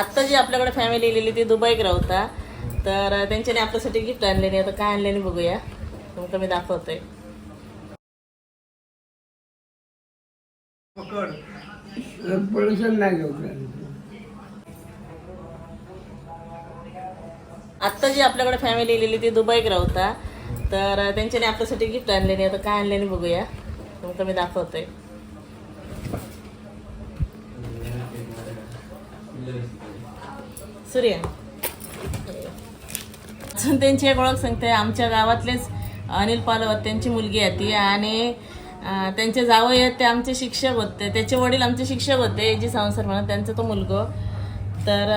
आत्ता जी आपल्याकडे फॅमिली इलेली ती दुबईक राहता. तर त्यांच्याने आपल्यासाठी गिफ्ट आणलेली आता काय आणलेली बघूया. तुमका मी दाखवते आत्ता जी आपल्याकडे फॅमिली इलेली ती दुबईक राहता. तर त्यांच्याने आपल्यासाठी गिफ्ट आणलेली आता काय आणलेली बघूया. तुमका मी दाखवते सूर्य. अजून त्यांची एक ओळख सांगते. आमच्या गावातलेच अनिल पालवत त्यांची मुलगी आहे ती आणि त्यांचे जावई आहेत ते आमचे शिक्षक होते. त्याचे वडील आमचे शिक्षक होते जी. संसार म्हणत त्यांचा तो मुलगो. तर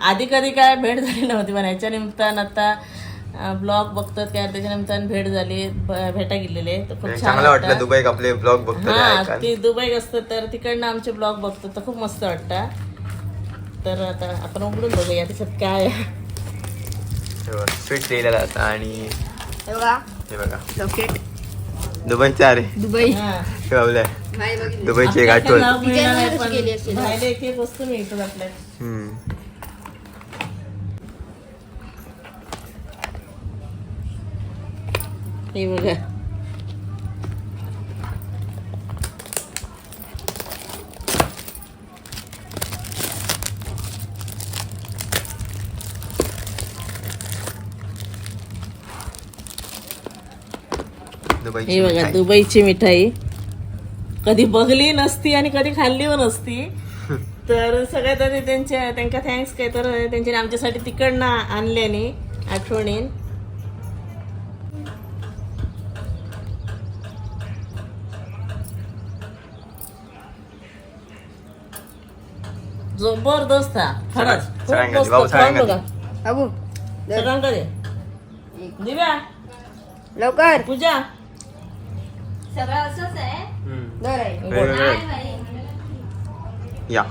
आधी कधी काय भेट झाली नव्हती पण ह्याच्या निमित्तानं आता ब्लॉग बघतात काय त्याच्या निमित्तानं भेट झाली भेटा गेलेले. तर खूप छान वाटलं. वाटतं. दुबई आपले ब्लॉग बघतो हा. ती दुबईत असतं तर तिकडनं आमचे ब्लॉग बघतो. तर खूप मस्त वाटतं. तर आता आपण उघडून बघूया त्याच्यात काय स्वीट लिहिलेलं आता आणि हे बघा. हे बघा. दुबईचे अरे दुबई. बघितलं. दुबईची एक आठवण. बाहेर एक एक वस्तू मिळतात आपल्या. हम्म. हे बघा. हे बघा. दुबईची मिठाई. कधी बघली नसती आणि कधी खाल्ली पण नसती. तर सगळ्यात आधी त्यांच्या त्यांका थँक्स काय तर त्यांच्याने आमच्यासाठी तिकडनं आणल्याने आठवणीन जबरदस्त हा खरंच खूप मस्त. दिव्या. लवकर. पूजा. सगळं असंच आहे? हम्म. दर आहे वेगवेगळे. नाही या.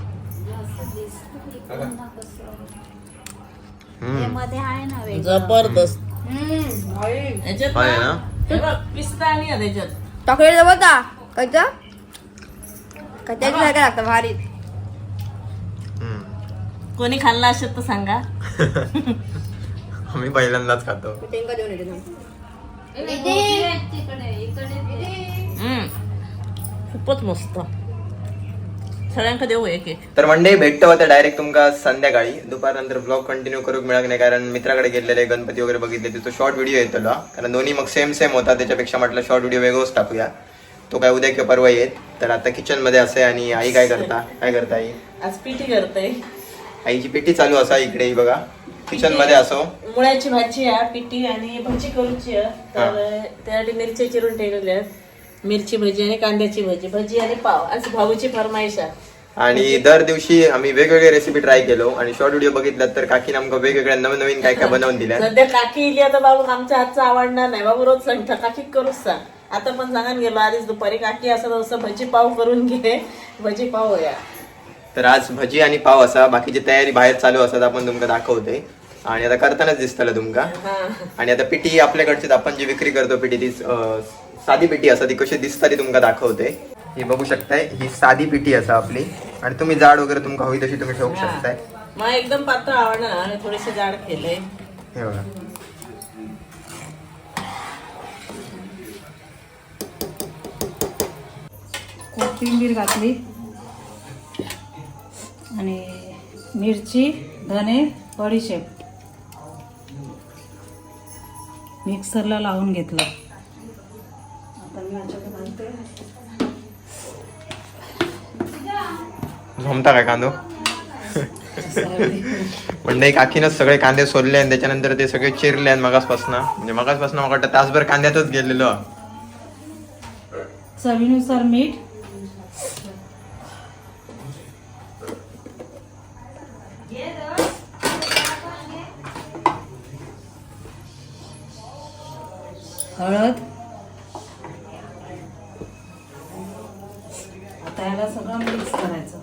हे हम्म. मध्ये आहे ना वेगळं जबरदस्त. हम्म. याच्यात आहे ना? ना? हे बघ, पिस्ता आणि आहे त्याच्यात. चॉकलेट जवळ का? कच्चा कच्च्याची सारखं लागतं भारी. हम्म. कोणी खाल्ला असेल तर सांगा. आम्ही पहिल्यांदाच खातो. टेंका देऊन येते ना. खूपच मस्त. सगळ्यांका देऊ एक एक. तर मंडे भेटतो होतं डायरेक्ट तुमका संध्याकाळी. दुपारनंतर ब्लॉग कंटिन्यू करूक मिळत नाही कारण मित्राकडे गेलेले गणपती वगैरे बघितले तिथं शॉर्ट व्हिडिओ येतो कारण दोन्ही मग सेम सेम होता त्याच्यापेक्षा म्हटलं शॉर्ट व्हिडिओ वेगळंच टाकूया. तो काय उद्या किंवा परवा येत तर आता किचनमध्ये असे आणि आई काय करता? काय करता आई? आज पिठी करते. आईची पिठी चालू असा इकडे ही बघा. किचनमध्ये असो. मुळ्याची भाजी आहे पिठी आणि भाजी करूची आहे. तर त्यासाठी मिरच्या चिरून ठेवलेल्या मिरची भजी आणि कांद्याची भजी भजी आणि पाव. आज भाऊची फरमाईश आहे. आणि दर दिवशी आम्ही वेगवेगळे रेसिपी ट्राय केलो. आणि शॉर्ट व्हिडिओ बघितला तर काकीने आमका वेगवेगळ्या नवीन नवीन काय काय बनवून दिल्या सध्या काकी इली आता बाबू आमच्या हातचा आवडणार नाही. बाबू रोज सांगता काकी करूच सांग. आता पण सांगान गेलो आधीच दुपारी काकी असं तसं भजी पाव करून घे. भजी पाव या तर आज भजी आणि पाव असा. बाकीची तयारी बाहेर चालू असतात आपण तुमका दाखवते आणि आता करतानाच दिसतलं तुमका आणि आता पिठी आपल्याकडची आपण जी विक्री करतो पिठी ती साधी पिठी असा ती कशी दिसता ती तुमका दाखवते. ही बघू शकताय ही साधी पिठी असा आपली. आणि तुम्ही जाड वगैरे तुमका हवी तशी तुम्ही ठेवू शकताय. मला एकदम पातळ आवडणार थोडेसे जाड केले. हे बघा. कोथिंबीर घातली. आणि मिरची धने बडीशेप. मिक्सरला लावून घेतलं. आता मी याच्यात घालते. झोमता काय कांदो? म्हणजे काकीनच सगळे कांदे सोलले आणि त्याच्यानंतर ते सगळे चिरले आणि मगासपासून. म्हणजे मगासपासून मला वाटतं तासभर कांद्यातच गेलेलो. चवीनुसार मीठ. हळद. आता याला सगळं मिक्स करायचं.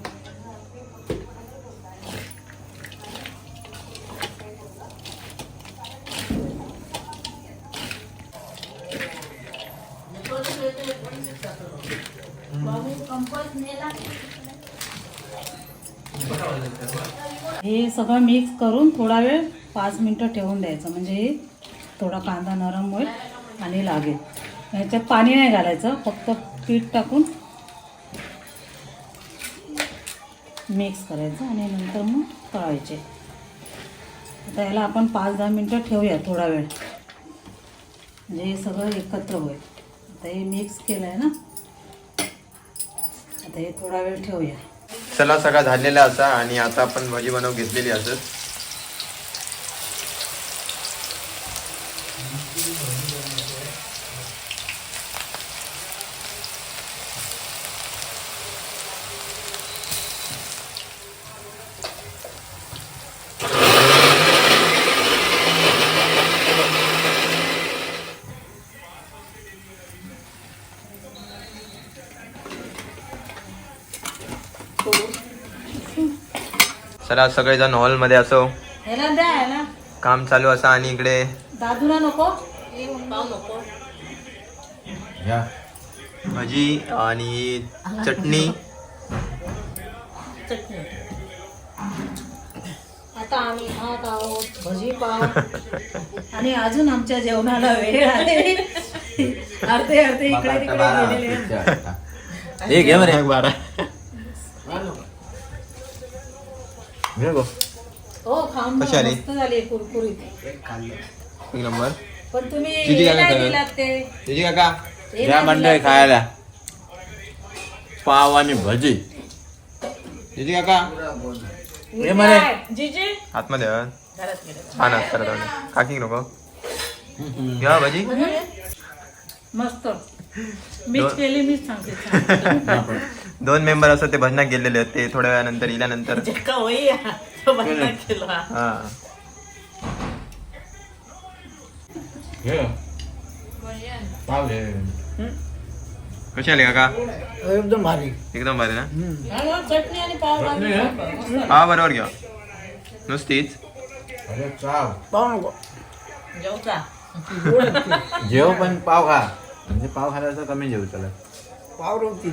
हे सगळं मिक्स करून थोडा वेळ पाच मिनटं ठेवून द्यायचं. म्हणजे थोडा कांदा नरम होईल. आणि लागेल. ह्याच्यात पाणी नाही घालायचं फक्त पीठ टाकून मिक्स करायचं आणि नंतर मग तळायचे. आता ह्याला आपण पाच दहा मिनटं ठेवूया थोडा वेळ. म्हणजे हे सगळं एकत्र होईल. आता हे मिक्स केलं आहे ना? आता हे थोडा वेळ ठेवूया. चला सगळा झालेला असा आणि आता आपण भाजी बनवून घेतलेली असत चला सगळेजण हॉलमध्ये असो. ह्याला द्या ह्याला. काम चालू असा आणि इकडे. दादूला नको. पाव नको भाजी आणि चटणी. चटणी. आता आम्ही खात आहोत भजी पाव. आणि अजून आमच्या जेवणाला वेळ आहे. अर्धे अर्धे इकडे तिकडे गेलेले. एक घे बरे. बारा. हो खाऊन कशी आली? मस्त झाली कुरकुरीत. एक नंबर. पण तुम्ही किती हे काय नाही करत? दिलात ते. तुझी काका. हे या नाही मंडळी दिलात ते. खायला. पाव आणि भजी. तुझी काका. हे म्हणे. जीजी आतमध्ये हं. घरात गेले. छान थोडे काकी नको. घ्या भाजी. मस्त. मीच केली मीच सांगते. छान. दोन मेंबर असतात ते भजनात गेलेले ते थोड्या वेळानंतर इल्यानंतर. हा. पाव कशी आली काका? एकदम भारी. एकदम भारी ना? आणि चटणी आणि पाव भाजी. मस्त. हा? बरोबर घ्या. नुसतीच. अरे चाव. पाहू नको. जेव पण पाव खा. म्हणजे पाव खायला तर कमी जेव चला पाव नव्हती